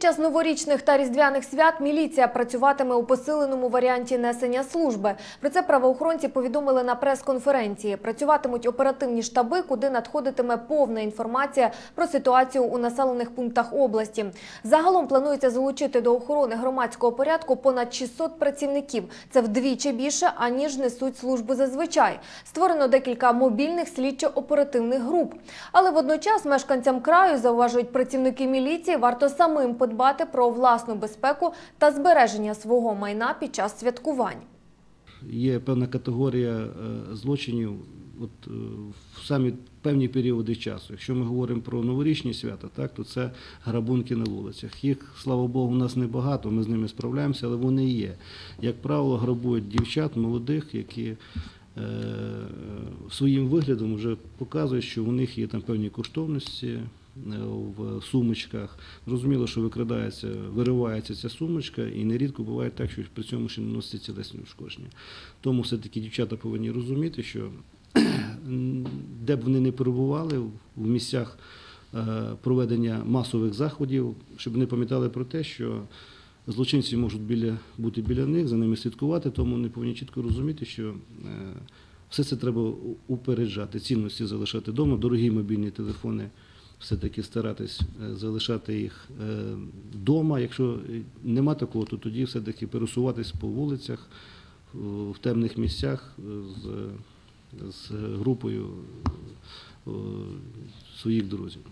Під час новорічних та різдвяних свят міліція працюватиме у посиленому варіанті несення служби. Про це правоохоронці повідомили на прес-конференції. Працюватимуть оперативні штаби, куди надходитиме повна інформація про ситуацію у населених пунктах області. Загалом планується залучити до охорони громадського порядку понад 600 працівників. Це вдвічі більше, аніж несуть службу зазвичай. Створено декілька мобільних слідчо-оперативних груп. Але водночас мешканцям краю, зауважують працівники міліції, варто самим подбати про власну безпеку та збереження свого майна під час святкувань. Є певна категорія е, злочинів от, е, в самі певні періоди часу. Якщо ми говоримо про новорічні свята, так, то це грабунки на вулицях. Їх, слава Богу, у нас небагато, ми з ними справляємося, але вони є. Як правило, грабують дівчат, молодих, які е, своїм виглядом вже показують, що у них є там певні коштовності в сумочках. Зрозуміло, що викрадається, виривається ця сумочка, і нерідко буває так, що при цьому ще наноситься тілесні ушкодження. Тому все-таки дівчата повинні розуміти, що де б вони не перебували в місцях е, проведення масових заходів, щоб вони пам'ятали про те, що злочинці можуть біля, бути біля них, за ними слідкувати, тому вони повинні чітко розуміти, що е, все це треба упереджати, цінності залишати вдома, дорогі мобільні телефони. Все-таки старатись е, залишати їх вдома. Якщо нема такого, то тоді все-таки пересуватись по вулицях е, в темних місцях е, з, з групою е, своїх друзів.